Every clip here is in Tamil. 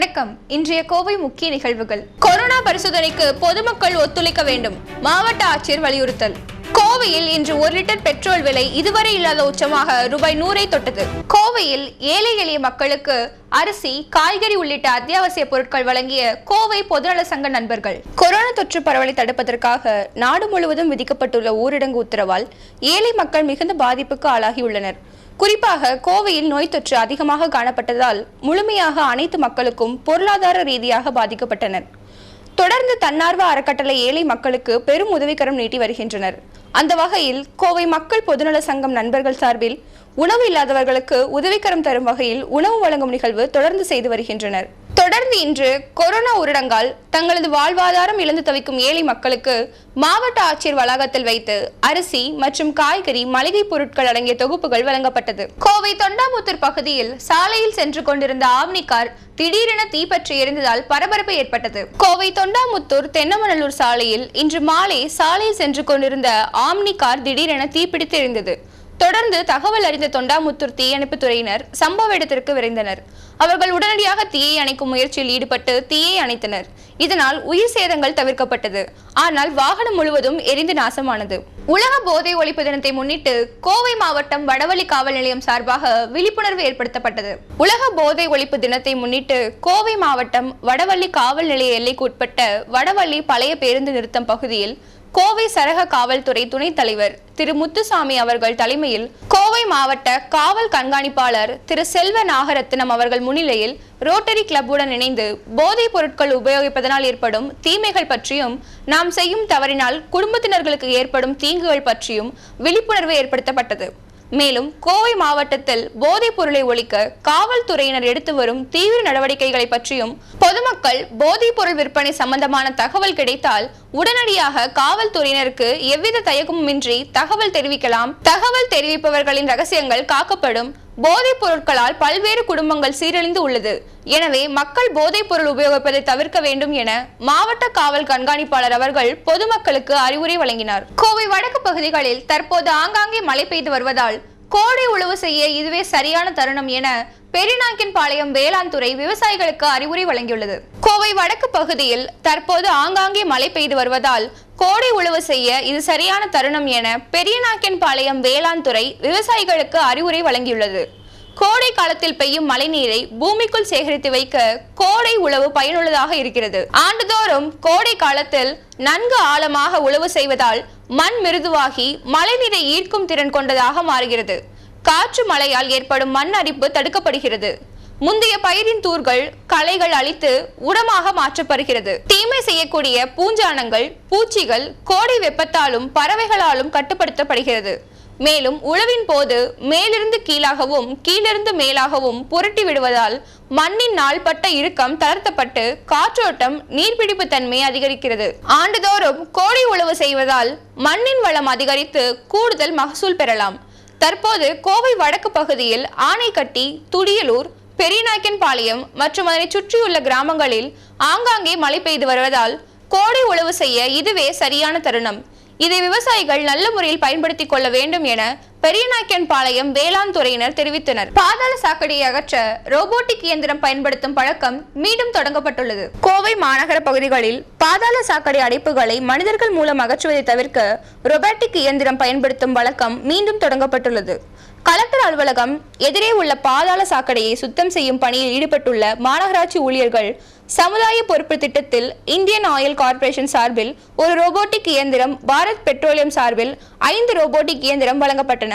வணக்கம். இன்றைய கோவை முக்கிய நிகழ்வுகள். கொரோனா பரிசோதனைக்கு பொதுமக்கள் ஒத்துழைக்க வேண்டும். மாவட்ட ஆட்சியர் வலியுறுத்தல். கோவையில் இன்று ஒரு லிட்டர் பெட்ரோல் விலை இதுவரை இல்லாத உச்சமாக ரூபாய் நூறை தொட்டது. கோவையில் ஏழை எளிய மக்களுக்கு அரிசி காய்கறி உள்ளிட்ட அத்தியாவசிய பொருட்கள் வழங்கிய கோவை பொதுநல சங்க நண்பர்கள். கொரோனா தொற்று பரவலை தடுப்பதற்காக நாடு முழுவதும் விதிக்கப்பட்டுள்ள ஊரடங்கு உத்தரவால் ஏழை மக்கள் மிகுந்த பாதிப்புக்கு ஆளாகியுள்ளனர். குறிப்பாக கோவையில் நோய் தொற்று அதிகமாக காணப்பட்டதால் முழுமையாக அனைத்து மக்களுக்கும் பொருளாதார ரீதியாக பாதிக்கப்பட்டனர். தொடர்ந்து தன்னார்வ அறக்கட்டளை ஏழை மக்களுக்கு பெரும் உதவிக்கரம் நீட்டி வருகின்றனர். அந்த வகையில் கோவை மக்கள் பொதுநல சங்கம் நண்பர்கள் சார்பில் உணவு இல்லாதவர்களுக்கு உதவிக்கரம் தரும் வகையில் உணவு வழங்கும் நிகழ்வு தொடர்ந்து செய்து வருகின்றனர். தொடர்ந்து இன்று கொரோனா ஊரடங்கால் தங்களது வாழ்வாதாரம் இழந்து தவிக்கும் ஏழை மக்களுக்கு மாவட்ட ஆட்சியர் வளாகத்தில் வைத்து அரிசி மற்றும் காய்கறி மளிகை பொருட்கள் அடங்கிய தொகுப்புகள் வழங்கப்பட்டது. கோவை தொண்டாமுத்தூர் பகுதியில் சாலையில் சென்று கொண்டிருந்த ஆம்னி கார் திடீரென தீப்பற்றி எரிந்ததால் பரபரப்பு ஏற்பட்டது. கோவை தொண்டாமுத்தூர் தென்னமநல்லூர் சாலையில் இன்று மாலை சாலையில் சென்று கொண்டிருந்த ஆம்னி கார் திடீரென தீப்பிடித்து எரிந்தது. தொடர்ந்து தகவல் அறிந்த தொண்டாமுத்தூர் தீயணைப்பு துறையினர் சம்பவ இடத்திற்கு விரைந்தனர். அவர்கள் உடனடியாக தீயை அணைக்கும் முயற்சியில் ஈடுபட்டு தீயை அணைத்தனர். இதனால் உயிர் சேதங்கள் தவிர்க்கப்பட்டது. ஆனால் வாகனம் முழுவதும் எரிந்து நாசமானது. உலக போதை ஒழிப்பு தினத்தை முன்னிட்டு கோவை மாவட்டம் வடவள்ளி காவல் நிலையம் சார்பாக விழிப்புணர்வு ஏற்படுத்தப்பட்டது. உலக போதை ஒழிப்பு தினத்தை முன்னிட்டு கோவை மாவட்டம் வடவள்ளி காவல் நிலைய எல்லைக்குட்பட்ட வடவள்ளி பழைய பேருந்து நிறுத்தம் பகுதியில் கோவை சரக காவல்துறை துணைத் தலைவர் திரு முத்துசாமி அவர்கள் தலைமையில் கோவை மாவட்ட காவல் கண்காணிப்பாளர் திரு செல்வ நாகரத்னம் அவர்கள் முன்னிலையில் ரோட்டரி கிளப்புடன் இணைந்து போதைப் பொருட்கள் உபயோகிப்பதனால் ஏற்படும் தீமைகள் பற்றியும் நாம் செய்யும் தவறினால் குடும்பத்தினர்களுக்கு ஏற்படும் தீங்குகள் பற்றியும் விழிப்புணர்வு ஏற்படுத்தப்பட்டது. மேலும் கோவை மாவட்டத்தில் போதைப் பொருளை ஒழிக்க காவல்துறையினர் எடுத்து வரும் தீவிர நடவடிக்கைகளை பற்றியும் பொதுமக்கள் போதைப் பொருள் விற்பனை சம்பந்தமான தகவல் கிடைத்தால் உடனடியாக காவல்துறையினருக்கு எவ்வித தயக்கமுமின்றி தகவல் தெரிவிக்கலாம். தகவல் தெரிவிப்பவர்களின் ரகசியங்கள் காக்கப்படும். போதைப் பொருட்களால் பல்வேறு குடும்பங்கள் சீரழிந்து உள்ளது. எனவே மக்கள் போதைப் பொருள் உபயோகிப்பதை தவிர்க்க வேண்டும் என மாவட்ட காவல் கண்காணிப்பாளர் அவர்கள் பொதுமக்களுக்கு அறிவுரை வழங்கினார். கோவை வடக்கு பகுதிகளில் தற்போது ஆங்காங்கே மழை பெய்து வருவதால் கோடை உழவு செய்ய இதுவே சரியான தருணம் என பெரியநாயக்கன்பாளையம் வேளாண் துறை விவசாயிகளுக்கு அறிவுரை வழங்கியுள்ளது. கோவை வடக்கு பகுதியில் தற்போது ஆங்காங்கே மழை பெய்து வருவதால் கோடை உழவு செய்ய இது சரியான தருணம் என பெரியநாயக்கன்பாளையம் வேளாண் துறை விவசாயிகளுக்கு அறிவுரை வழங்கியுள்ளது. கோடை காலத்தில் பெய்யும் மழைநீரை பூமிக்குள் சேகரித்து வைக்க கோடை உழவு பயனுள்ளதாக இருக்கிறது. ஆண்டுதோறும் கோடை காலத்தில் நன்கு ஆழமாக உழவு செய்வதால் மண் மிருதுவாகி மழைநீரை ஈர்க்கும் திறன் கொண்டதாக மாறுகிறது. காற்று மழையால் ஏற்படும் மண் அரிப்பு தடுக்கப்படுகிறது. முந்தைய பயிரின் தூர்கள் களைகள் அழித்து உரமாக மாற்றப்படுகிறது. தீமை செய்யக்கூடிய பூஞ்சானங்கள் பூச்சிகள் கோடை வெப்பத்தாலும் பறவைகளாலும் கட்டுப்படுத்தப்படுகிறது. மேலும் உழவின் போது மேலிருந்து கீழாகவும் கீழிருந்து மேலாகவும் புரட்டி விடுவதால் மண்ணின் நாள்பட்ட இறுக்கம் தளர்த்தப்பட்டு காற்றோட்டம் நீர்பிடிப்பு தன்மை அதிகரிக்கிறது. ஆண்டுதோறும் கோடை உழவு செய்வதால் மண்ணின் வளம் அதிகரித்து கூடுதல் மகசூல் பெறலாம். தற்போது கோவை வடக்கு பகுதியில் ஆனைக்கட்டி துடியலூர் பெரியநாயக்கன்பாளையம் மற்றும் அதனை சுற்றியுள்ள கிராமங்களில் ஆங்காங்கே மழை பெய்து வருவதால் கோடை உழவு செய்ய இதுவே சரியான தருணம். இதை விவசாயிகள் நல்ல முறையில் பயன்படுத்திக் கொள்ள வேண்டும் என பெரியநாயக்கன்பாளையம் வேளாண் துறையினர் தெரிவித்தனர். பாதாள சாக்கடையை அகற்ற ரோபோட்டிக் இயந்திரம் பயன்படுத்தும் பழக்கம் மீண்டும் தொடங்கப்பட்டுள்ளது. கோவை மாநகர பகுதிகளில் பாதாள சாக்கடை அடைப்புகளை மனிதர்கள் மூலம் அகற்றுவதை தவிர்க்க ரோபோட்டிக் இயந்திரம் பயன்படுத்தும் வழக்கம் மீண்டும் தொடங்கப்பட்டுள்ளது. கலெக்டர் அலுவலகம் எதிரே உள்ள பாதாள சாக்கடையை சுத்தம் செய்யும் பணியில் ஈடுபட்டுள்ள மாநகராட்சி ஊழியர்கள் சமுதாய பொறுப்பு திட்டத்தில் இந்தியன் ஆயில் கார்ப்பரேஷன் சார்பில் ஒரு ரோபோட்டிக் இயந்திரம் பாரத் பெட்ரோலியம் சார்பில் ஐந்து ரோபோட்டிக் இயந்திரம் வழங்கப்பட்டன.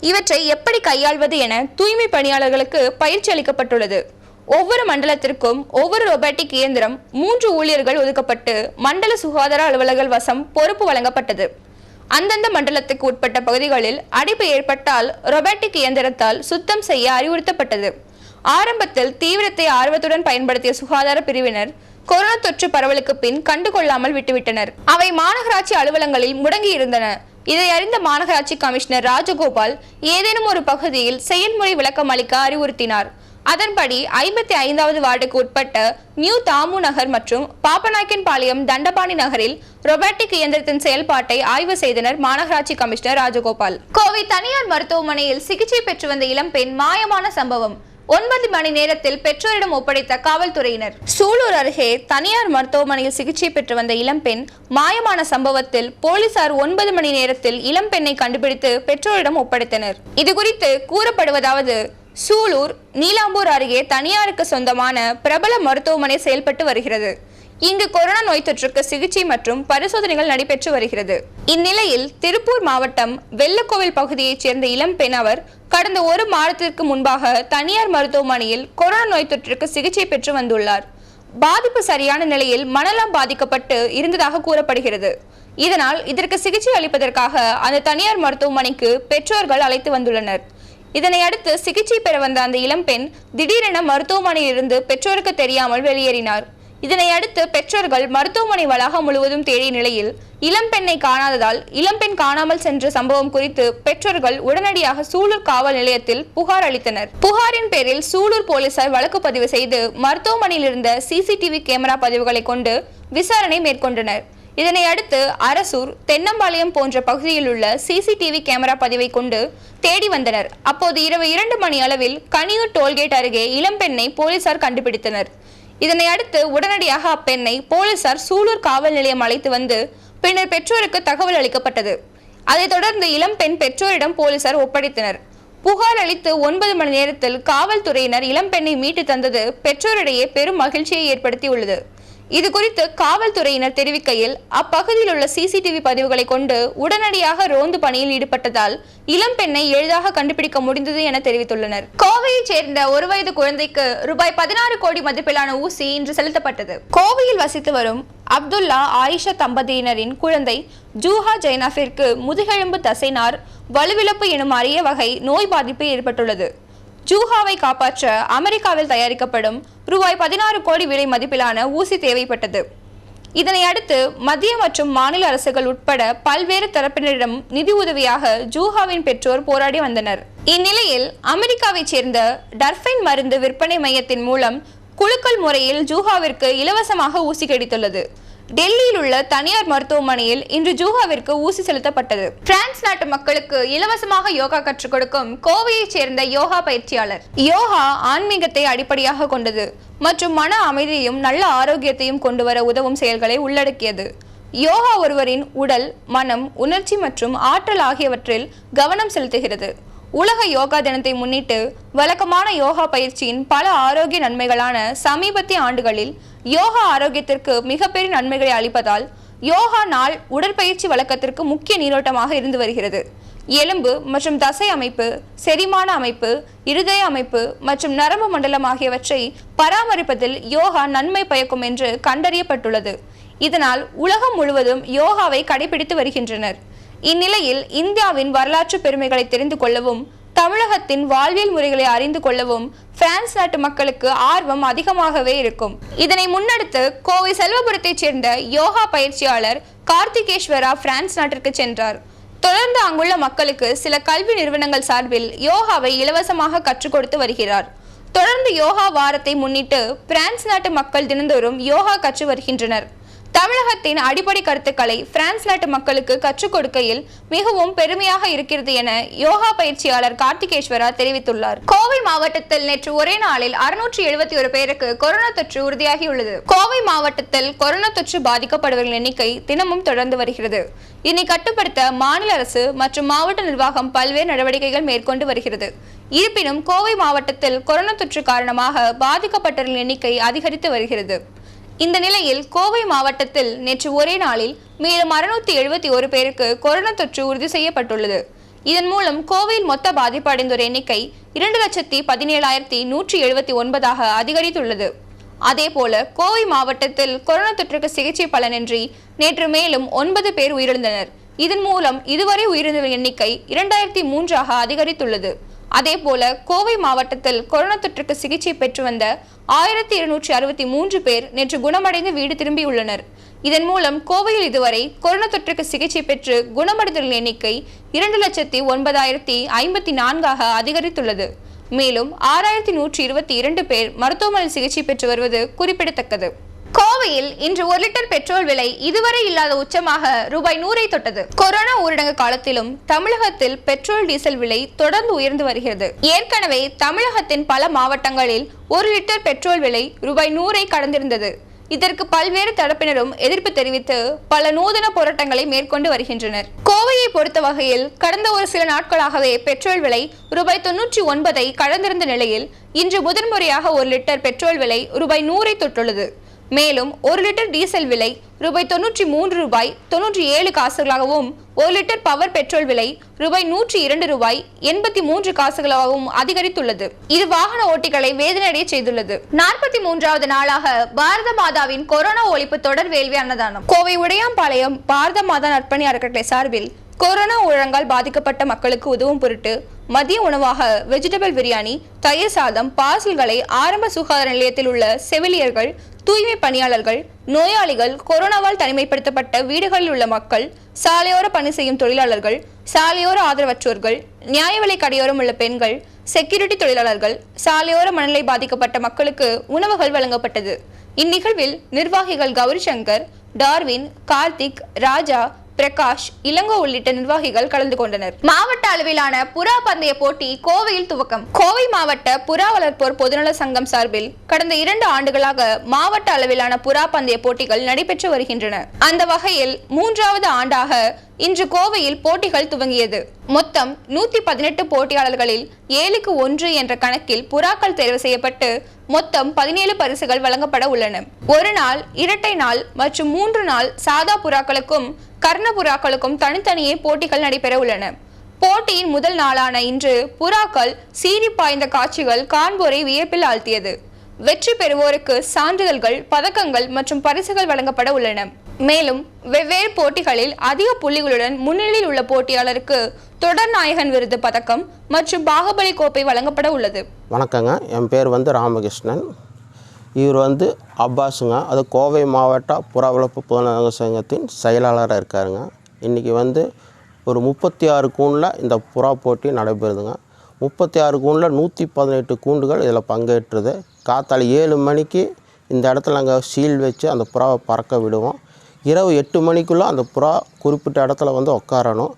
இவற்றை எப்படி கையாள்வது என தூய்மை பணியாளர்களுக்கு பயிற்சி அளிக்கப்பட்டுள்ளது. ஒவ்வொரு மண்டலத்திற்கும் ஒவ்வொரு ரொபோட்டிக் இயந்திரம் மூன்று ஊழியர்கள் ஒதுக்கப்பட்டு மண்டல சுகாதார அலுவலர்கள் வசம் பொறுப்பு வழங்கப்பட்டது. அந்தந்த மண்டலத்துக்கு உட்பட்ட பகுதிகளில் அடைப்பு ஏற்பட்டால் ரொபாட்டிக் இயந்திரத்தால் சுத்தம் செய்ய அறிவுறுத்தப்பட்டது. ஆரம்பத்தில் தீவிரத்தை ஆர்வத்துடன் பயன்படுத்திய சுகாதார பிரிவினர் கொரோனா தொற்று பரவலுக்கு பின் கண்டுகொள்ளாமல் விட்டுவிட்டனர். அவை மாநகராட்சி அலுவலங்களில் முடங்கி இருந்தன இதை அறிந்த மாநகராட்சி கமிஷனர் ராஜகோபால் ஏதேனும் ஒரு பகுதியில் செயல்முறை விளக்கம் அளிக்க அறிவுறுத்தினார். அதன்படி ஐம்பத்தி ஐந்தாவது வார்டுக்கு உட்பட்ட நியூ தாமு நகர் மற்றும் பாப்பநாயக்கன்பாளையம் தண்டபாணி நகரில் ரொபாட்டிக் இயந்திரத்தின் செயல்பாட்டை ஆய்வு செய்தனர் மாநகராட்சி கமிஷனர் ராஜகோபால். கோவை தனியார் மருத்துவமனையில் சிகிச்சை பெற்று வந்த இளம்பெண் மாயமான சம்பவம். ஒன்பது மணி நேரத்தில் பெற்றோரிடம் ஒப்படைத்த காவல்துறையினர். சூலூர் அருகே தனியார் மருத்துவமனையில் சிகிச்சை பெற்று வந்த இளம்பெண் மாயமான சம்பவத்தில் போலீசார் ஒன்பது மணி நேரத்தில் இளம்பெண்ணை கண்டுபிடித்து பெற்றோரிடம் ஒப்படைத்தனர். இதுகுறித்து கூறப்படுவதாவது சூலூர் நீலாம்பூர் அருகே தனியாருக்கு சொந்தமான பிரபல மருத்துவமனை செயல்பட்டு வருகிறது. இங்கு கொரோனா நோய் தொற்றுக்கு சிகிச்சை மற்றும் பரிசோதனைகள் நடைபெற்று வருகிறது. இந்நிலையில் திருப்பூர் மாவட்டம் வெள்ளக்கோவில் பகுதியைச் சேர்ந்த இளம்பெண் அவர் கடந்த ஒரு மாதத்திற்கு முன்பாக தனியார் மருத்துவமனையில் கொரோனா நோய் தொற்றுக்கு சிகிச்சை பெற்று வந்துள்ளார். பாதிப்பு சரியான நிலையில் மனநலம் பாதிக்கப்பட்டு இருந்ததாக கூறப்படுகிறது. இதனால் இதற்கு சிகிச்சை அளிப்பதற்காக அந்த தனியார் மருத்துவமனைக்கு பெற்றோர்கள் அழைத்து வந்துள்ளனர். இதனை அடுத்து சிகிச்சை பெற வந்த அந்த இளம்பெண் திடீரென மருத்துவமனையிலிருந்து பெற்றோருக்கு தெரியாமல் வெளியேறினார். இதனையடுத்து பெற்றோர்கள் மருத்துவமனை வளாகம் முழுவதும் தேடிய நிலையில் இளம்பெண்ணை காணாததால் இளம்பெண் காணாமல் சென்ற சம்பவம் குறித்து பெற்றோர்கள் உடனடியாக சூலூர் காவல் நிலையத்தில் புகார் அளித்தனர். புகாரின் பேரில் சூலூர் போலீசார் வழக்கு பதிவு செய்து மருத்துவமனையில் இருந்த சிசிடிவி கேமரா பதிவுகளை கொண்டு விசாரணை மேற்கொண்டனர். இதனையடுத்து அரசூர் தென்னம்பாளையம் போன்ற பகுதியில் உள்ள சிசிடிவி கேமரா பதிவை கொண்டு தேடி வந்தனர். அப்போது இரவு இரண்டு மணி அளவில் கனியூர் டோல்கேட் அருகே இளம்பெண்ணை போலீசார் கண்டுபிடித்தனர். இதனை அடுத்து உடனடியாக அப்பெண்ணை போலீசார் சூலூர் காவல் நிலையம் அழைத்து வந்து பின்னர் பெற்றோருக்கு தகவல் அளிக்கப்பட்டது. அதைத் தொடர்ந்து இளம்பெண் பெற்றோரிடம் போலீசார் ஒப்படைத்தனர். புகார் அளித்து ஒன்பது மணி நேரத்தில் காவல்துறையினர் இளம்பெண்ணை மீட்டு தந்தது பெற்றோரிடையே பெரும் மகிழ்ச்சியை ஏற்படுத்தியுள்ளது. இது குறித்து காவல்துறையினர் தெரிவிக்கையில் அப்பகுதியில் உள்ள சிசிடிவி பதிவுகளை கொண்டு உடனடியாக ரோந்து பணியில் ஈடுபட்டதால் இளம்பெண்ணை எளிதாக கண்டுபிடிக்க முடிந்தது என தெரிவித்துள்ளனர். கோவையைச் சேர்ந்த ஒரு வயது குழந்தைக்கு ரூபாய் பதினாறு கோடி மதிப்பிலான ஊசி இன்று செலுத்தப்பட்டது. கோவையில் வசித்து வரும் அப்துல்லா ஆயிஷா தம்பதியினரின் குழந்தை ஜூஹா ஜெய்னாஃபிற்கு முதுகெலும்பு தசைனார் வலுவிழப்பு எனும் அரிய வகை நோய் பாதிப்பு ஏற்பட்டுள்ளது. ஜூஹாவை காப்பாற்ற அமெரிக்காவில் தயாரிக்கப்படும் ரூபாய் பதினாறு கோடி விலை மதிப்பிலான ஊசி தேவைப்பட்டது. இதனை அடுத்து மத்திய மற்றும் மாநில அரசுகள் உட்பட பல்வேறு தரப்பினரிடம் நிதி உதவியாக ஜூஹாவின் பெற்றோர் போராடி வந்தனர். இந்நிலையில் அமெரிக்காவைச் சேர்ந்த டர்ஃபைன் மருந்து விற்பனை மையத்தின் மூலம் குழுக்கள் முறையில் ஜூஹாவிற்கு இலவசமாக ஊசி கிடைத்துள்ளது. டெல்லியில் உள்ள தனியார் மருத்துவமனையில் இன்று ஜூஹாவிற்கு ஊசி செலுத்தப்பட்டது. பிரான்ஸ் நாட்டு மக்களுக்கு இலவசமாக யோகா கற்றுக் கொடுக்கும் கோவையைச் சேர்ந்த யோகா பயிற்சியாளர். யோகா ஆன்மீகத்தை அடிப்படையாக கொண்டது மற்றும் மன அமைதியையும் நல்ல ஆரோக்கியத்தையும் கொண்டு வர உதவும் செயல்களை உள்ளடக்கியது. யோகா ஒருவரின் உடல் மனம் உணர்ச்சி மற்றும் ஆற்றல் ஆகியவற்றில் கவனம் செலுத்துகிறது. உலக யோகா தினத்தை முன்னிட்டு வழக்கமான யோகா பயிற்சியின் பல ஆரோக்கிய நன்மைகளான சமீபத்திய ஆண்டுகளில் யோகா ஆரோக்கியத்திற்கு மிகப்பெரிய நன்மைகளை அளிப்பதால் யோகா நாள் உடற்பயிற்சி வழக்கத்திற்கு முக்கிய நீரோட்டமாக இருந்து வருகிறது. எலும்பு மற்றும் தசை அமைப்பு செரிமான அமைப்பு இருதய அமைப்பு மற்றும் நரம்பு மண்டலம் ஆகியவற்றை பராமரிப்பதில் யோகா நன்மை பயக்கும் என்று கண்டறியப்பட்டுள்ளது. இதனால் உலகம் முழுவதும் யோகாவை கடைபிடித்து வருகின்றனர். இந்நிலையில் இந்தியாவின் வரலாற்று பெருமைகளை தெரிந்து கொள்ளவும் தமிழகத்தின் வாழ்வியல் முறைகளை அறிந்து கொள்ளவும் பிரான்ஸ் நாட்டு மக்களுக்கு ஆர்வம் அதிகமாகவே இருக்கும். இதனை முன்னெடுத்து கோவை செல்வபுரத்தைச் சேர்ந்த யோகா பயிற்சியாளர் கார்த்திகேஸ்வரா பிரான்ஸ் நாட்டிற்கு சென்றார். தொடர்ந்து அங்குள்ள மக்களுக்கு சில கல்வி நிறுவனங்கள் சார்பில் யோகாவை இலவசமாக கற்றுக் கொடுத்து வருகிறார். தொடர்ந்து யோகா வாரத்தை முன்னிட்டு பிரான்ஸ் நாட்டு மக்கள் தினந்தோறும் யோகா கற்று வருகின்றனர். தமிழகத்தின் அடிப்படை கருத்துக்களை பிரான்ஸ் நாட்டு மக்களுக்கு கற்றுக் கொடுக்கையில் மிகவும் பெருமையாக இருக்கிறது என யோகா பயிற்சியாளர் கார்த்திகேஸ்வரா தெரிவித்துள்ளார். கோவை மாவட்டத்தில் நேற்று ஒரே நாளில் அறுநூற்றி எழுபத்தி ஒரு பேருக்கு கொரோனா தொற்று உறுதியாகியுள்ளது. கோவை மாவட்டத்தில் கொரோனா தொற்று பாதிக்கப்படுவர்களின் எண்ணிக்கை தினமும் தொடர்ந்து வருகிறது. இதனை கட்டுப்படுத்த மாநில அரசு மற்றும் மாவட்ட நிர்வாகம் பல்வேறு நடவடிக்கைகள் மேற்கொண்டு வருகிறது. இருப்பினும் கோவை மாவட்டத்தில் கொரோனா தொற்று காரணமாக பாதிக்கப்பட்டவர்களின் எண்ணிக்கை அதிகரித்து வருகிறது. இந்த நிலையில் கோவை மாவட்டத்தில் நேற்று ஒரே நாளில் மேலும் அறுநூத்தி எழுபத்தி ஒரு பேருக்கு கொரோனா தொற்று உறுதி செய்யப்பட்டுள்ளது. இதன் மூலம் கோவையில் மொத்த பாதிப்பு அடைந்தோர் எண்ணிக்கை இரண்டு லட்சத்தி பதினேழாயிரத்தி நூற்றி எழுபத்தி ஒன்பதாக அதிகரித்துள்ளது. அதேபோல கோவை மாவட்டத்தில் கொரோனா தொற்றுக்கு சிகிச்சை பலனின்றி நேற்று மேலும் ஒன்பது பேர் உயிரிழந்தனர். இதன் மூலம் இதுவரை உயிரிழந்தவர் எண்ணிக்கை இரண்டாயிரத்தி மூன்றாக அதிகரித்துள்ளது. அதேபோல கோவை மாவட்டத்தில் கொரோனா தொற்றுக்கு சிகிச்சை பெற்று வந்த ஆயிரத்தி இருநூற்றி அறுபத்தி மூன்று பேர் நேற்று குணமடைந்து வீடு திரும்பியுள்ளனர். இதன் மூலம் கோவையில் இதுவரை கொரோனா தொற்றுக்கு சிகிச்சை பெற்று குணமடைந்தவர்களின் எண்ணிக்கை இரண்டு லட்சத்தி ஒன்பதாயிரத்தி ஐம்பத்தி நான்காக அதிகரித்துள்ளது. மேலும் ஆறாயிரத்தி நூற்றி இருபத்தி இரண்டு பேர் மருத்துவமனையில் சிகிச்சை பெற்று வருவது குறிப்பிடத்தக்கது. கோவையில் இன்று ஒரு லிட்டர் பெட்ரோல் விலை இதுவரை இல்லாத உச்சமாக ரூபாய் நூறை தொட்டது. கொரோனா ஊரடங்கு காலத்திலும் தமிழகத்தில் பெட்ரோல் டீசல் விலை தொடர்ந்து உயர்ந்து வருகிறது. ஏற்கனவே தமிழகத்தின் பல மாவட்டங்களில் ஒரு லிட்டர் பெட்ரோல் விலை ரூபாய் நூறை கடந்திருந்தது. இதற்கு பல்வேறு தரப்பினரும் எதிர்ப்பு தெரிவித்து பல நூதன போராட்டங்களை மேற்கொண்டு வருகின்றனர். கோவையை பொறுத்த வகையில் கடந்த ஒரு சில நாட்களாகவே பெட்ரோல் விலை ரூபாய் தொன்னூற்றி ஒன்பதை கடந்திருந்த நிலையில் இன்று முதன்முறையாக ஒரு லிட்டர் பெட்ரோல் விலை ரூபாய் நூறை தொட்டுள்ளது. மேலும் ஒரு லிட்டர் டீசல் விலை ரூபாய் தொன்னூற்றி மூன்று ரூபாய் தொன்னூற்றி ஏழு காசுகளாகவும் ஒரு லிட்டர் பவர் பெட்ரோல் விலை ரூபாய் நூற்றி இரண்டு ரூபாய் எண்பத்தி மூன்று காசுகளாகவும் அதிகரித்துள்ளது. இது வாகன ஓட்டிகளை வேதனையடைய செய்துள்ளது. நாற்பத்தி மூன்றாவது நாளாக பாரத மாதாவின் கொரோனா ஒழிப்பு தொடர் வேள்வி அன்னதானம் கோவை உடையாம்பாளையம் பாரத மாதா நற்பணி அறக்கட்டளை சார்பில் கொரோனா ஊழங்கால் பாதிக்கப்பட்ட மக்களுக்கு உதவும் பொருட்டு மதிய உணவாக வெஜிடபிள் பிரியாணி தயிர் சாதம் பார்சல்களை ஆரம்ப சுகாதார நிலையத்தில் உள்ள செவிலியர்கள் தூய்மை பணியாளர்கள் நோயாளிகள் கொரோனாவால் தனிமைப்படுத்தப்பட்ட வீடுகளில் உள்ள மக்கள் சாலையோர பணி செய்யும் தொழிலாளர்கள் சாலையோர ஆதரவற்றோர்கள் நியாய விலை கடையோரம் உள்ள பெண்கள் செக்யூரிட்டி தொழிலாளர்கள் சாலையோர மனநிலை பாதிக்கப்பட்ட மக்களுக்கு உணவுகள் வழங்கப்பட்டது. இந்நிகழ்வில் நிர்வாகிகள் கௌரி சங்கர் டார்வின் கார்த்திக் ராஜா பிரகாஷ் இளங்கோ உள்ளிட்ட நிர்வாகிகள் கலந்து கொண்டனர். மாவட்ட அளவிலான புறா பந்தய போட்டி கோவையில் துவக்கம். கோவை மாவட்ட புறா வளர்ப்போர் பொதுநல சங்கம் சார்பில் கடந்த இரண்டு ஆண்டுகளாக மாவட்ட அளவிலான புறா பந்தய போட்டிகள் நடைபெற்று வருகின்றன. அந்த வகையில் மூன்றாவது ஆண்டாக இன்று கோவையில் போட்டிகள் துவங்கியது. மொத்தம் நூத்தி பதினெட்டு போட்டியாளர்களில் ஏழுக்கு ஒன்று என்ற கணக்கில் புறாக்கள் தேர்வு செய்யப்பட்டு மொத்தம் பதினேழு பரிசுகள் வழங்கப்பட உள்ளன. ஒரு நாள் இரட்டை நாள் மற்றும் மூன்று நாள் சாதா புறாக்களுக்கும் கர்ண புறாக்களுக்கும் தனித்தனியே போட்டிகள் நடைபெற உள்ளன. போட்டியின் முதல் நாளான இன்று புறாக்கள் சீறி பாய்ந்த காட்சிகள் காண்போரை வியப்பில் ஆழ்த்தியது. வெற்றி பெறுவோருக்கு சான்றிதழ்கள் பதக்கங்கள் மற்றும் பரிசுகள் வழங்கப்பட உள்ளன. மேலும் வெவ்வேறு போட்டிகளில் அதிக புள்ளிகளுடன் முன்னிலையில் உள்ள போட்டியாளருக்கு தொடர் நாயகன் விருது பதக்கம் மற்றும் பாகுபலி கோப்பை வழங்கப்பட உள்ளது. வணக்கங்க. என் பேர் வந்து ராமகிருஷ்ணன். இவர் வந்து அப்பாஸுங்க. அது கோவை மாவட்ட புறா வளர்ப்பு புலனாய்வு சங்கத்தின் செயலாளராக இருக்காருங்க. இன்றைக்கி வந்து ஒரு முப்பத்தி ஆறு கூண்டில் இந்த புறா போட்டி நடைபெறுதுங்க. முப்பத்தி ஆறு கூண்டில் நூற்றி பதினெட்டு கூண்டுகள் இதில் பங்கேற்றுது. காத்தால் ஏழு மணிக்கு இந்த இடத்துல நாங்கள் சீல் வச்சு அந்த புறாவை பறக்க விடுவோம். இரவு எட்டு மணிக்குள்ளே அந்த புறா குறிப்பிட்ட இடத்துல வந்து உட்காரணும்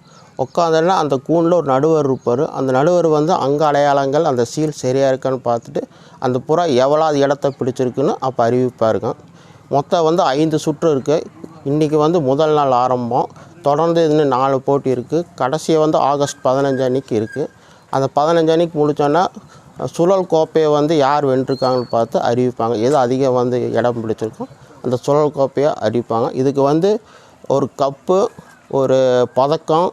உட்காந்தோன்னா அந்த கூண்டில் ஒரு நடுவர் இருப்பார். அந்த நடுவர் வந்து அங்கே அடையாளங்கள் அந்த சீல் சரியாக இருக்கான்னு பார்த்துட்டு அந்த புறா எவ்வளோ இடத்த பிடிச்சிருக்குன்னு அப்போ அறிவிப்பாருங்க. மொத்தம் வந்து ஐந்து சுற்று இருக்குது இன்றைக்கி வந்து முதல் நாள் ஆரம்பம். தொடர்ந்து இன்னும் நாலு போட்டி இருக்குது கடைசியை வந்து ஆகஸ்ட் பதினஞ்சு இருக்குது அந்த பதினஞ்சு அன்னைக்கு முடித்தோன்னா சுழல் கோப்பையை வந்து யார் வென்றிருக்காங்கன்னு பார்த்து அறிவிப்பாங்க. எது அதிகம் வந்து இடம் பிடிச்சிருக்கோ அந்த சுழல் கோப்பையை அடிப்பாங்க. இதுக்கு வந்து ஒரு கப்பு ஒரு பதக்கம்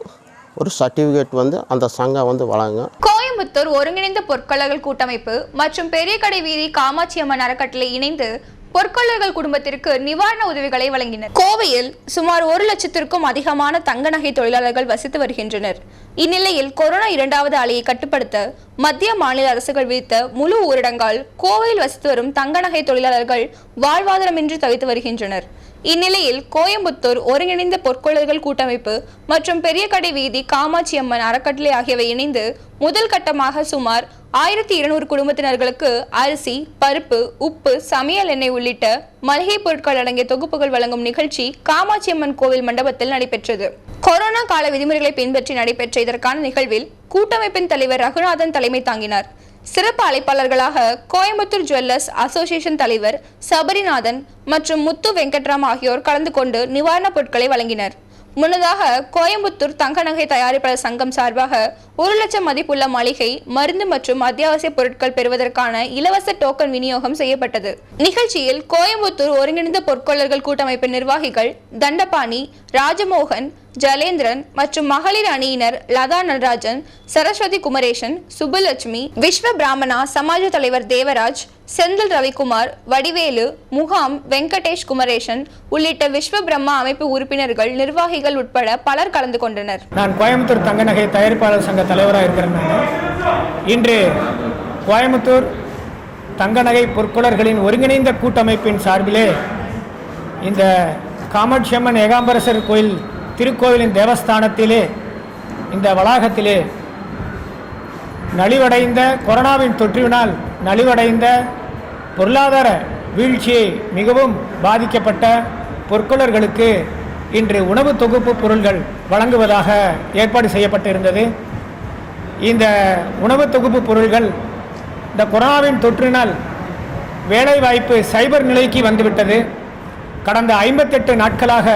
ஒரு சர்டிஃபிகேட் வந்து அந்த சங்கம் வந்து வழங்கும் கோயம்புத்தூர் ஒருங்கிணைந்த பொற்கொள்ளர்கள் கூட்டமைப்பு மற்றும் பெரிய கடை வீதி காமாட்சி அம்மன் அறக்கட்டளை இணைந்து பொற்கொள்ளர்கள் குடும்பத்திற்கு நிவாரண உதவிகளை வழங்கினர். கோவையில் சுமார் ஒரு லட்சத்திற்கும் அதிகமான தங்க நகை தொழிலாளர்கள் வசித்து வருகின்றனர். இந்நிலையில் கொரோனா இரண்டாவது அலையை கட்டுப்படுத்த மத்திய மாநில அரசுகள் விதித்த முழு ஊரடங்கால் கோவையில் வசித்து வரும் தங்க நகை தொழிலாளர்கள் வாழ்வாதாரமின்றி தவித்து வருகின்றனர். இந்நிலையில் கோயம்புத்தூர் ஒருங்கிணைந்த பொற்கொள்ளர்கள் கூட்டமைப்பு மற்றும் பெரிய கடை வீதி காமாட்சி அம்மன் அறக்கட்டளை ஆகியவை இணைந்து முதல் கட்டமாக சுமார் ஆயிரத்தி இருநூறு குடும்பத்தினர்களுக்கு அரிசி பருப்பு உப்பு சமையல் எண்ணெய் உள்ளிட்ட மளிகை பொருட்கள் அடங்கிய தொகுப்புகள் வழங்கும் நிகழ்ச்சி காமாட்சி அம்மன் கோவில் மண்டபத்தில் நடைபெற்றது. கொரோனா கால விதிமுறைகளை பின்பற்றி நடைபெற்ற இதற்கான நிகழ்வில் கூட்டமைப்பின் தலைவர் ரகுநாதன் தலைமை தாங்கினார். சிறப்பு அழைப்பாளர்களாக கோயம்புத்தூர் ஜுவல்லர்ஸ் அசோசியேஷன் தலைவர் சபரிநாதன் மற்றும் முத்து வெங்கட்ராம் ஆகியோர் கலந்து கொண்டு நிவாரணப் பொருட்களை வழங்கினர். முன்னதாக கோயம்புத்தூர் தங்க நகை தயாரிப்பாளர் சங்கம் சார்பாக ஒரு லட்சம் மதிப்புள்ள மளிகை மருந்து மற்றும் அத்தியாவசிய பொருட்கள் பெறுவதற்கான இலவச டோக்கன் விநியோகம் செய்யப்பட்டது. நிகழ்ச்சியில் கோயம்புத்தூர் ஒருங்கிணைந்த பொற்கொள்ளர்கள் கூட்டமைப்பின் நிர்வாகிகள் தண்டபாணி ராஜமோகன் ஜலேந்திரன் மற்றும் மகளிர் அணியினர் லதா நடராஜன் சரஸ்வதி குமரேசன் சுப்புலட்சுமி விஸ்வ பிராமணா சமாஜ தலைவர் தேவராஜ் செந்தில் ரவிக்குமார் வடிவேலு முகாம் வெங்கடேஷ் குமரேசன் உள்ளிட்ட விஸ்வ பிரம்மா அமைப்பு உறுப்பினர்கள் நிர்வாகிகள் உட்பட பலர் கலந்து கொண்டனர். நான் கோயம்புத்தூர் தங்க நகை தயாரிப்பாளர் சங்க தலைவராக இருக்கிறேன் இன்று கோயம்புத்தூர் தங்க நகை பொற்கொளர்களின் ஒருங்கிணைந்த கூட்டமைப்பின் சார்பிலே இந்த காமாட்சியம்மன் ஏகாம்பரசர் கோயில் திருக்கோவிலின் தேவஸ்தானத்திலே இந்த வளாகத்திலே நலிவடைந்த கொரோனாவின் தொற்றினால் நலிவடைந்த பொருளாதார வீழ்ச்சியை மிகவும் பாதிக்கப்பட்ட பொற்கொள்ளர்களுக்கு இன்று உணவு தொகுப்பு பொருள்கள் வழங்குவதாக ஏற்பாடு செய்யப்பட்டிருந்தது. இந்த உணவு தொகுப்பு பொருள்கள் இந்த கொரோனாவின் தொற்றினால் வேலைவாய்ப்பு சைபர் நிலைக்கு வந்துவிட்டது. கடந்த ஐம்பத்தெட்டு நாட்களாக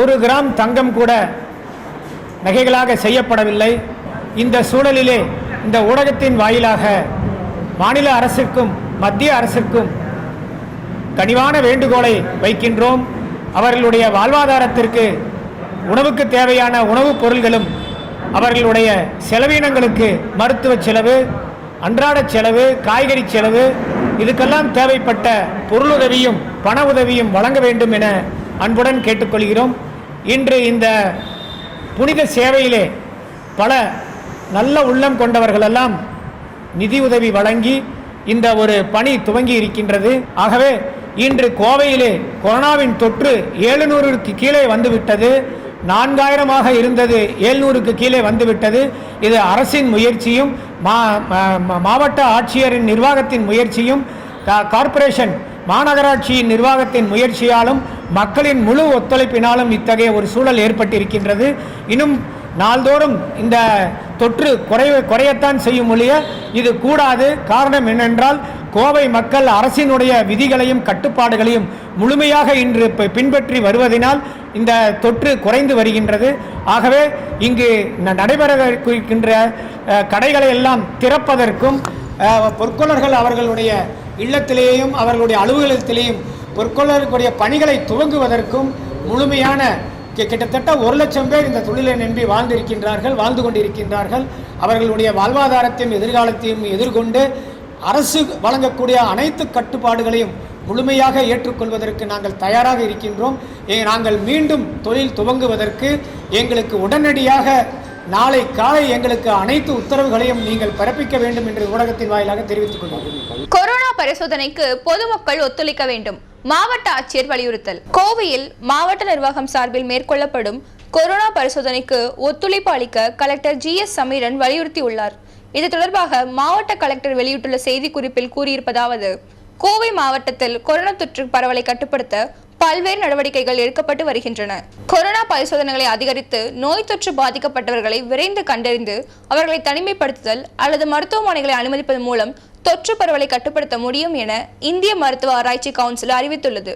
ஒரு கிராம் தங்கம் கூட நகைகளாக செய்யப்படவில்லை. இந்த சூழலிலே இந்த ஊடகத்தின் வாயிலாக மாநில அரசுக்கும் மத்திய அரசுக்கும் கனிவான வேண்டுகோளை வைக்கின்றோம். அவர்களுடைய வாழ்வாதாரத்திற்கு உணவுக்கு தேவையான உணவுப் பொருள்களும் அவர்களுடைய செலவினங்களுக்கு மருத்துவ செலவு அன்றாட செலவு காய்கறி செலவு இதுக்கெல்லாம் தேவைப்பட்ட பொருளுதவியும் பண உதவியும் வழங்க வேண்டும் என அன்புடன் கேட்டுக்கொள்கிறோம். இன்று இந்த புனித சேவையிலே பல நல்ல உள்ளம் கொண்டவர்களெல்லாம் நிதி உதவி வழங்கி இந்த ஒரு பணி துவங்கி இருக்கின்றது. ஆகவே இன்று கோவையிலே கொரோனாவின் தொற்று ஏழுநூறுக்கு கீழே வந்துவிட்டது. நான்காயிரமாக இருந்தது ஏழ்நூறுக்கு கீழே வந்துவிட்டது. இது அரசின் முயற்சியும் மா மா- மா- மாவட்ட ஆட்சியரின் நிர்வாகத்தின் முயற்சியும் கா- கார்ப்பரேஷன் மாநகராட்சியின் நிர்வாகத்தின் முயற்சியாலும் மக்களின் முழு ஒத்துழைப்பினாலும் இத்தகைய ஒரு சூழல் ஏற்பட்டிருக்கின்றது. இன்னும் நாள்தோறும் இந்த தொற்று குறை குறையத்தான் செய்யும் ஒழிய இது கூடாது. காரணம் என்னென்றால் கோவை மக்கள் அரசினுடைய விதிகளையும் கட்டுப்பாடுகளையும் முழுமையாக இன்று பின்பற்றி வருவதனால் இந்த தொற்று குறைந்து வருகின்றது. ஆகவே இங்கு ந- கடைகளை எல்லாம் திறப்பதற்கும் பொற்கொள்ளர்கள் அவர்களுடைய இல்லத்திலேயும் அவர்களுடைய அலுவலகத்திலேயும் பொற்கொள்ளர்களுடைய பணிகளை துவங்குவதற்கும் முழுமையான கிட்டத்தட்ட ஒரு லட்சம் பேர் இந்த தொழிலை நம்பி வாழ்ந்திருக்கின்றார்கள் வாழ்ந்து கொண்டிருக்கின்றார்கள். அவர்களுடைய வாழ்வாதாரத்தையும் எதிர்காலத்தையும் எதிர்கொண்டு அரசு வழங்கக்கூடிய அனைத்து கட்டுப்பாடுகளையும் முழுமையாக ஏற்றுக்கொள்வதற்கு நாங்கள் தயாராக இருக்கின்றோம். நாங்கள் மீண்டும் தொழில் துவங்குவதற்கு எங்களுக்கு உடனடியாக நாளை காலை எங்களுக்கு அனைத்து உத்தரவுகளையும் நீங்கள் பிறப்பிக்க வேண்டும் என்று ஊடகத்தின் வாயிலாக தெரிவித்துக் கொள்கிறோம். கொரோனா பரிசோதனைக்கு பொதுமக்கள் ஒத்துழைக்க வேண்டும். மாவட்ட ஆட்சியர் வலியுறுத்தல். கோவையில் மாவட்ட நிர்வாகம் சார்பில் மேற்கொள்ளப்படும் கொரோனா பரிசோதனைக்கு ஒத்துழைப்பு அளிக்க கலெக்டர் ஜி எஸ் சமீரன் வலியுறுத்தியுள்ளார். இது தொடர்பாக மாவட்ட கலெக்டர் வெளியிட்டுள்ள செய்திக்குறிப்பில் கூறியிருப்பதாவது கோவை மாவட்டத்தில் கொரோனா தொற்று பரவலை கட்டுப்படுத்த பல்வேறு நடவடிக்கைகள் எடுக்கப்பட்டு வருகின்றன. கொரோனா பரிசோதனைகளை அதிகரித்து நோய் தொற்று பாதிக்கப்பட்டவர்களை விரைந்து கண்டறிந்து அவர்களை தனிமைப்படுத்துதல் அல்லது மருத்துவமனைகளை அனுமதிப்பதன் மூலம் தொற்று பரவலை கட்டுப்படுத்த முடியும் என இந்திய மருத்துவ ஆராய்ச்சி கவுன்சில் அறிவித்துள்ளது.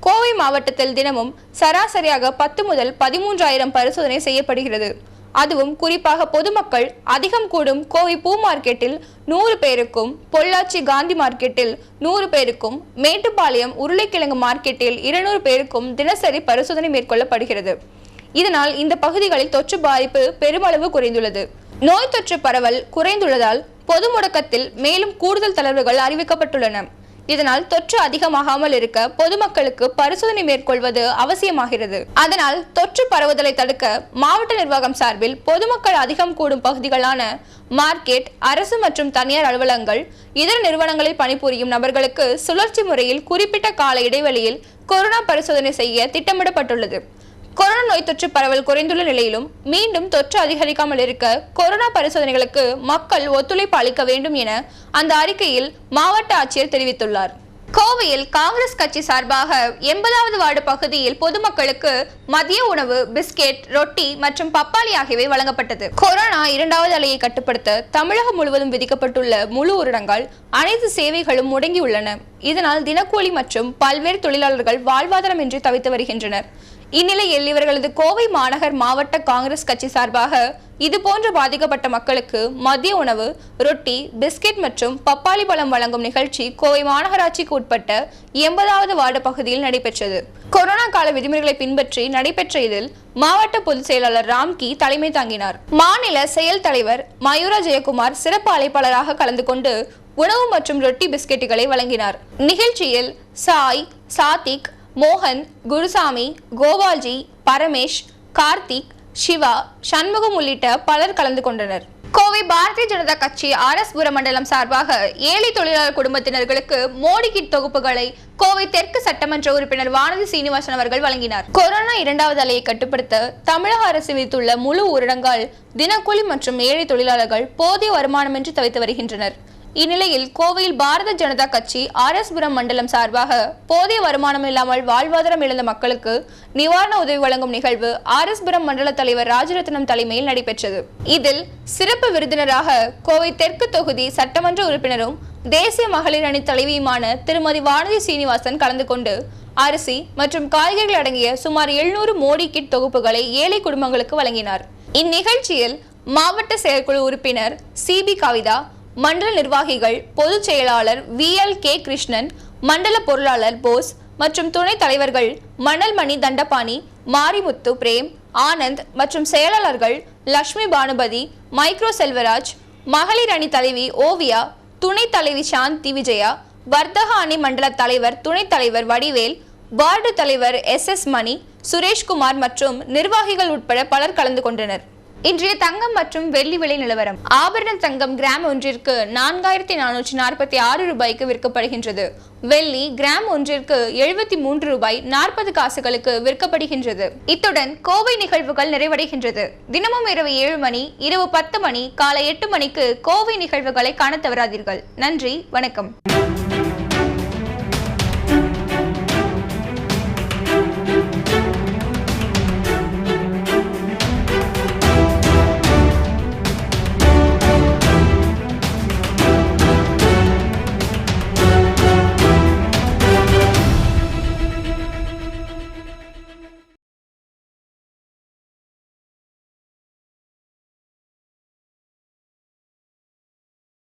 கோவை மாவட்டத்தில் தினமும் சராசரியாக பத்து முதல் பதிமூன்றாயிரம் பரிசோதனை செய்யப்படுகிறது. அதுவும் குறிப்பாக பொதுமக்கள் அதிகம் கூடும் கோவை பூ மார்க்கெட்டில் நூறு பேருக்கும் பொள்ளாச்சி காந்தி மார்க்கெட்டில் நூறு பேருக்கும் மேட்டுப்பாளையம் உருளைக்கிழங்கு மார்க்கெட்டில் இருநூறு பேருக்கும் தினசரி பரிசோதனை மேற்கொள்ளப்படுகிறது. இதனால் இந்த பகுதிகளில் தொற்று பாதிப்பு பெருமளவு குறைந்துள்ளது. நோய் தொற்று பரவல் குறைந்துள்ளதால் பொது முடக்கத்தில் மேலும் கூடுதல் தளர்வுகள் அறிவிக்கப்பட்டுள்ளன. இதனால் தொற்று அதிகமாகாமல் இருக்க பொதுமக்களுக்கு பரிசோதனை மேற்கொள்வது அவசியமாகிறது. அதனால் தொற்று பரவுதலை தடுக்க மாவட்ட நிர்வாகம் சார்பில் பொதுமக்கள் அதிகம் கூடும் பகுதிகளான மார்க்கெட் அரசு மற்றும் தனியார் அலுவலகங்கள் இதர நிறுவனங்களில் பணிபுரியும் நபர்களுக்கு சுழற்சி முறையில் குறிப்பிட்ட கால இடைவெளியில் கொரோனா பரிசோதனை செய்ய திட்டமிடப்பட்டுள்ளது. கொரோனா நோய் தொற்று பரவல் குறைந்துள்ள நிலையிலும் மீண்டும் தொற்று அதிகரிக்காமல் இருக்க கொரோனா பரிசோதனைகளுக்கு மக்கள் ஒத்துழைப்பு அளிக்க வேண்டும் என அந்த அறிக்கையில் மாவட்ட ஆட்சியர் தெரிவித்துள்ளார். கோவையில் காங்கிரஸ் கட்சி சார்பாக எண்பதாவது வார்டு பகுதியில் பொதுமக்களுக்கு மதிய உணவு பிஸ்கெட் ரொட்டி மற்றும் பப்பாளி ஆகியவை வழங்கப்பட்டது. கொரோனா இரண்டாவது அலையை கட்டுப்படுத்த தமிழகம் முழுவதும் விதிக்கப்பட்டுள்ள முழு ஊரடங்கால் அனைத்து சேவைகளும் முடங்கியுள்ளன. இதனால் தினக்கூலி மற்றும் பல்வேறு தொழிலாளர்கள் வாழ்வாதாரமின்றி தவித்து வருகின்றனர். இந்நிலையில் இவர்களது கோவை மாநகர் மாவட்ட காங்கிரஸ் கட்சி சார்பாக இதுபோன்று பாதிக்கப்பட்ட மக்களுக்கு மதிய உணவு ரொட்டி பிஸ்கெட் மற்றும் பப்பாளி பழம் வழங்கும் நிகழ்ச்சி கோவை மாநகராட்சிக்கு உட்பட்ட எண்பதாவது வார்டு பகுதியில் நடைபெற்றது. கொரோனா கால விதிமுறைகளை பின்பற்றி நடைபெற்ற இதில் மாவட்ட பொதுச் செயலாளர் ராம்கி தலைமை தாங்கினார். மாநில செயல் தலைவர் மயூரா ஜெயக்குமார் சிறப்பு அழைப்பாளராக கலந்து கொண்டு உணவு மற்றும் ரொட்டி பிஸ்கெட்டுகளை வழங்கினார். நிகழ்ச்சியில் சாய் சாத்திக் மோகன் குருசாமி கோபால்ஜி பரமேஷ் கார்த்திக் சிவா சண்முகம் உள்ளிட்ட பலர் கலந்து கொண்டனர். கோவை பாரதிய ஜனதா கட்சி ஆர் எஸ் புரமண்டலம் சார்பாக ஏழை தொழிலாளர் குடும்பத்தினர்களுக்கு மோடி கிட் தொகுப்புகளை கோவை தெற்கு சட்டமன்ற உறுப்பினர் வானதி சீனிவாசன் அவர்கள் வழங்கினார். கொரோனா இரண்டாவது அலையை கட்டுப்படுத்த தமிழக அரசு விதித்துள்ள முழு ஊரடங்கால் தினக்கூலி மற்றும் ஏழை தொழிலாளர்கள் போதிய வருமானமின்றி தவித்து வருகின்றனர். இந்நிலையில் கோவையில் பாரத ஜனதா கட்சி ஆர் எஸ் புரம் மண்டலம் சார்பாக போதிய வருமானம் இல்லாமல் வாழ்வாதாரம் இழந்த மக்களுக்கு நிவாரண உதவி வழங்கும் நிகழ்வு ஆர் எஸ் புரம் மண்டல தலைவர் ராஜரத்னம் தலைமையில் நடைபெற்றது. இதில் சிறப்பு விருந்தினராக கோவை தெற்கு தொகுதி சட்டமன்ற உறுப்பினரும் தேசிய மகளிர் அணி தலைவியுமான திருமதி வானதி சீனிவாசன் கலந்து கொண்டு அரிசி மற்றும் காய்கறிகள் அடங்கிய சுமார் எழுநூறு மோடி கிட் தொகுப்புகளை ஏழை குடும்பங்களுக்கு வழங்கினார். இந்நிகழ்ச்சியில் மாவட்ட செயற்குழு உறுப்பினர் சிபி கவிதா மண்டல நிர்வாகிகள் பொதுச் செயலாளர் வி. எல். கே. கிருஷ்ணன் மண்டல பொருளாளர் போஸ் மற்றும் துணைத் தலைவர்கள் மணல்மணி தண்டபாணி மாரிமுத்து பிரேம் ஆனந்த் மற்றும் செயலாளர்கள் லக்ஷ்மி பானுபதி மைக்ரோ செல்வராஜ் மகளிர் அணி தலைவி ஓவியா துணைத் தலைவி சாந்தி விஜயா வர்த்தக அணி மண்டல தலைவர் துணைத் தலைவர் வடிவேல் வார்டு தலைவர் எஸ். எஸ். மணி சுரேஷ்குமார் மற்றும் நிர்வாகிகள் உட்பட பலர் கலந்து கொண்டனர். இன்றைய தங்கம் மற்றும் வெள்ளி விலை நிலவரம். ஆபரண தங்கம் கிராம் ஒன்றிற்கு நான்காயிரத்தி நானூற்றி நாற்பத்தி ஆறு ரூபாய்க்கு விற்கப்படுகின்றது. வெள்ளி கிராம் ஒன்றிற்கு எழுபத்தி மூன்று ரூபாய் நாற்பது காசுகளுக்கு விற்கப்படுகின்றது. இத்துடன் கோவை நிகழ்வுகள் நிறைவடைகின்றது. தினமும் இரவு ஏழு மணி இரவு பத்து மணி காலை எட்டு மணிக்கு கோவை நிகழ்வுகளை காண தவறாதீர்கள். நன்றி வணக்கம்.